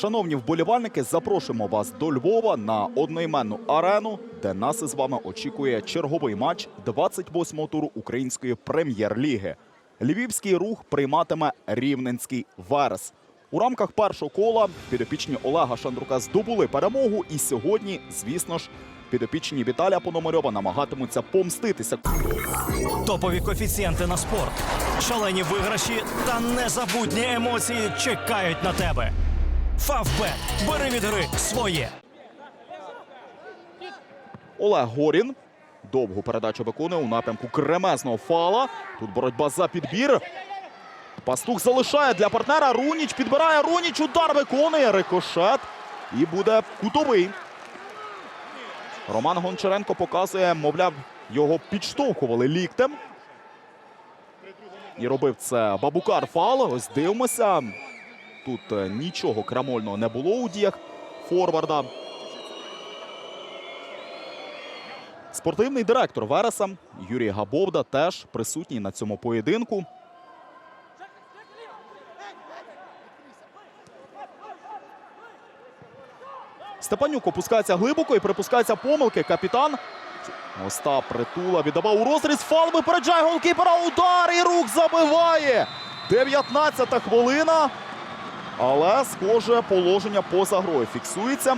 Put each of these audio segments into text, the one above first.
Шановні вболівальники, запрошуємо вас до Львова на одноіменну арену, де нас із вами очікує черговий матч 28-го туру української прем'єр-ліги. Львівський рух прийматиме рівненський Верес. У рамках першого кола підопічні Олега Шандрука здобули перемогу, і сьогодні, звісно ж, підопічні Віталія Пономарьова намагатимуться помститися Топові коефіцієнти на спорт, шалені виграші та незабутні емоції чекають на тебе. Фавбет. Бери від гри своє. Олег Горін. Довгу передачу виконує у напрямку кремезного фала. Тут боротьба за підбір. Пастух залишає для партнера. Руніч підбирає Руніч. Удар виконує рикошет. І буде кутовий. Роман Гончаренко показує, мовляв, його підштовхували ліктем. І робив це Бабукар фал. Ось дивимося. Тут е, нічого крамольного не було у діях форварда. Спортивний директор Вереса Юрій Габовда теж присутній на цьому поєдинку. Степанюк опускається глибоко і припускається помилки. Капітан Остап Притула віддавав у розріз. Фал випереджає голкіпера. Удар і рук забиває. 19-та хвилина. Але, схоже, положення поза грою фіксується.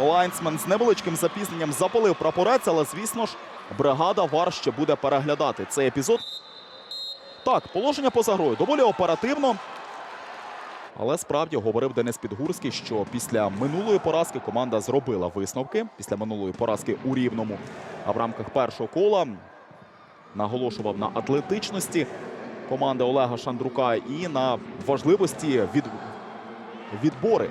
Лайнсмен з невеличким запізненням запалив прапорець, але, звісно ж, бригада ВАР ще буде переглядати цей епізод. Так, положення поза грою доволі оперативно. Але справді говорив Денис Підгурський, що після минулої поразки команда зробила висновки. Після минулої поразки у Рівному. А в рамках першого кола наголошував на атлетичності команди Олега Шандрука і на важливості від... відбори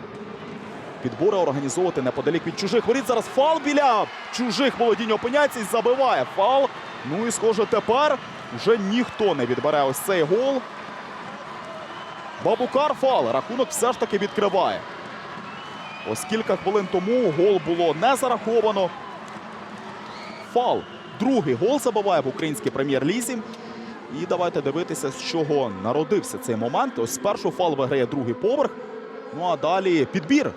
Підбори організовувати неподалік від чужих воріт. Зараз фал біля чужих володінь опиняється і забиває фал. Ну і схоже, тепер вже ніхто не відбере ось цей гол. Бабукар фал. Рахунок все ж таки відкриває. Ось кілька хвилин тому гол було не зараховано. Фал. Другий гол забиває в українській прем'єр-лізі. І давайте дивитися, з чого народився цей момент. Ось спершу фал виграє другий поверх. Ну а далі підбір.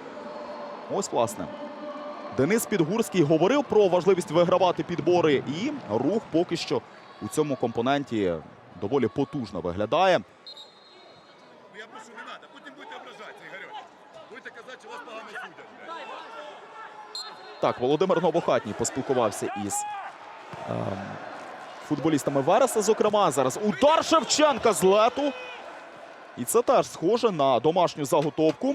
Ось, власне. Денис Підгурський говорив про важливість вигравати підбори, і рух поки що у цьому компоненті доволі потужно виглядає. Ну я прошу, не надо. Потім будете ображатися, Ігорьович. Будете казати, що вас погано судять. Так, Володимир Новохатній поспілкувався із ем, футболістами Вереса, зокрема. Зараз удар Шевченка з лету. І це теж схоже на домашню заготовку.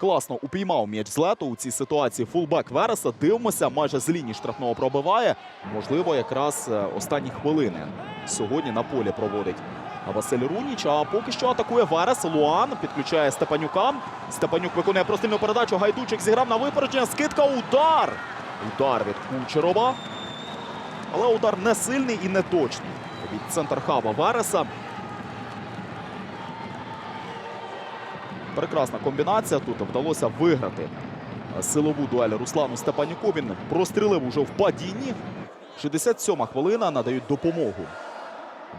Класно упіймав м'яч з лету у цій ситуації фулбек Вереса. Дивимося, майже з лінії штрафного пробиває. Можливо, якраз е, останні хвилини сьогодні на полі проводить Василь Руніч. А поки що атакує Верес. Луан підключає Степанюка. Степанюк виконує простильну передачу. Гайдучик зіграв на випередження. Скидка. Удар. Удар від Кучерова. Але удар не сильний і не точний. Від центр хаба Вереса. Прекрасна комбінація. Тут вдалося виграти силову дуель Руслану Степанюку. Він прострілив уже в падінні. 67-ма хвилина надають допомогу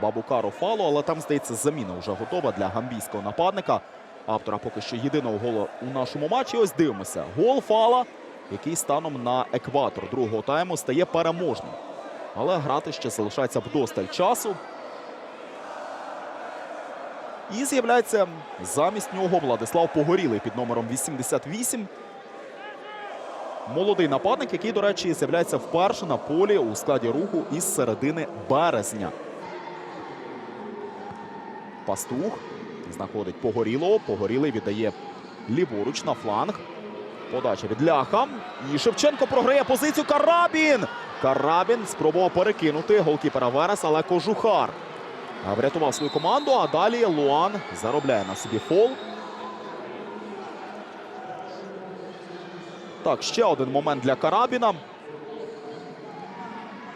Бабукару Фалу, але там, здається, заміна вже готова для гамбійського нападника. Автора поки що єдиного голу у нашому матчі. Ось дивимося. Гол Фала, який станом на екватор другого тайму стає переможним. Але грати ще залишається вдосталь часу. І з'являється замість нього Владислав Погорілий під номером 88. Молодий нападник, який, до речі, з'являється вперше на полі у складі руху із середини березня. Пастух знаходить Погорілого. Погорілий віддає ліворуч на фланг. Подача від ляха. І Шевченко програє позицію. Карабін! Карабін спробував перекинути голкіпера Верес, але Кожухар врятував свою команду. А далі Луан заробляє на собі фол. Так, ще один момент для Карабіна.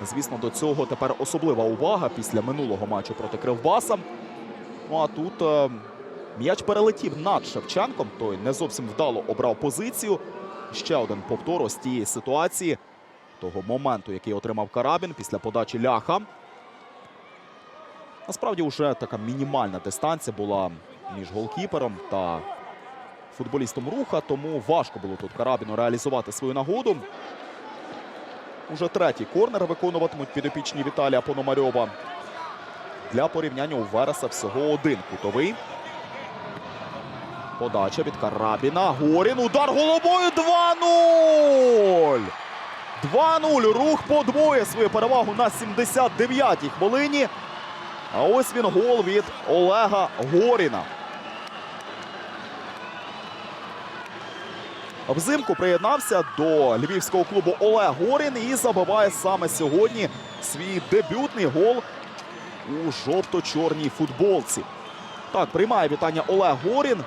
Звісно, до цього тепер особлива увага після минулого матчу проти Кривбаса. Ну а тут е, м'яч перелетів над Шевченком. Той не зовсім вдало обрав позицію. Ще один повтор ось тієї ситуації, того моменту, який отримав Карабін після подачі ляха. Насправді, вже така мінімальна дистанція була між голкіпером та футболістом руха, тому важко було тут Карабіну реалізувати свою нагоду. Уже третій корнер виконуватимуть підопічні Віталія Пономарьова. Для порівняння у Вереса всього один кутовий. Подача від Карабіна. Горін. Удар головою 2-0. 2-0. Рух подвоє свою перевагу на 79-й хвилині. А ось він гол від Олега Горіна. Взимку приєднався до львівського клубу Олег Горін і забиває саме сьогодні свій дебютний гол у жовто-чорній футболці. Так, приймає вітання Олег Горін.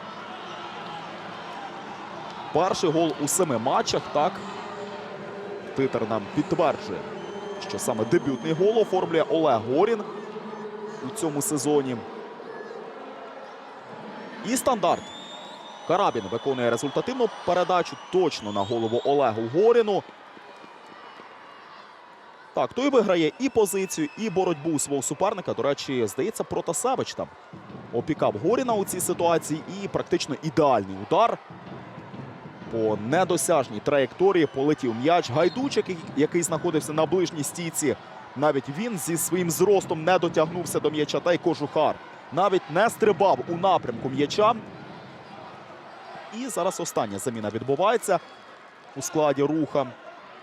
Перший гол у семи матчах. Так, титр нам підтверджує, що саме дебютний гол оформлює Олег Горін у цьому сезоні. І стандарт. Карабін виконує результативну передачу точно на голову Олегу Горіну. Так, той виграє і позицію, і боротьбу свого суперника. До речі, здається, Протасевич там опікав Горіна у цій ситуації. І практично ідеальний удар. По недосяжній траєкторії полетів м'яч. Гайдучик, який- знаходився на ближній стійці. Навіть він зі своїм зростом не дотягнувся до м'яча. Та й кожухар навіть не стрибав у напрямку м'яча. І зараз остання заміна відбувається у складі руха.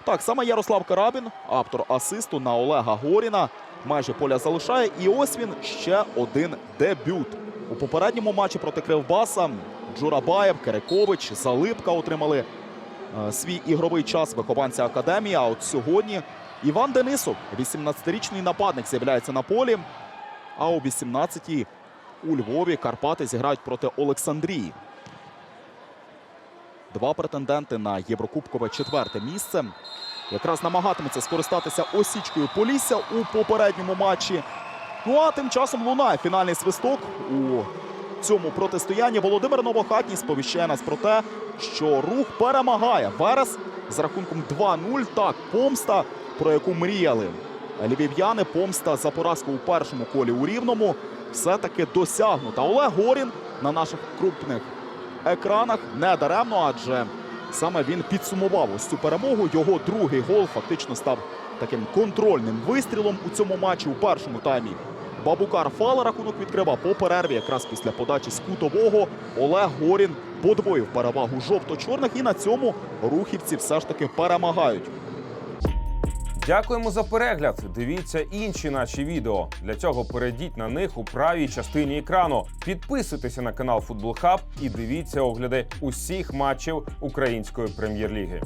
Так, саме Ярослав Карабін, автор асисту на Олега Горіна. Майже поля залишає. І ось він ще один дебют. У попередньому матчі проти Кривбаса Джурабаєв, Керекович, Залипка отримали е, свій ігровий час вихованці академії. А от сьогодні Іван Денисов, 18-річний нападник, з'являється на полі. А о 18-й у Львові Карпати зіграють проти Олександрії. Два претенденти на Єврокубкове четверте місце. Якраз намагатиметься скористатися осічкою Полісся у попередньому матчі. Ну а тим часом лунає фінальний свисток у цьому протистоянні. Володимир Новохатній сповіщає нас про те, що рух перемагає Верес з рахунком 2-0. Так, помста, про яку мріяли львів'яни. Помста за поразку у першому колі у Рівному все-таки досягнута. Олег Горін на наших крупних екранах не даремно, адже саме він підсумував ось цю перемогу. Його другий гол фактично став таким контрольним вистрілом у цьому матчі у першому таймі. Бабукар Фала рахунок відкрив, по перерві, якраз після подачі з кутового, Олег Горін подвоїв перевагу жовто-чорних. І на цьому рухівці все ж таки перемагають. Дякуємо за перегляд. Дивіться інші наші відео. Для цього перейдіть на них у правій частині екрану. Підписуйтеся на канал Футбол Хаб і дивіться огляди усіх матчів української прем'єр-ліги.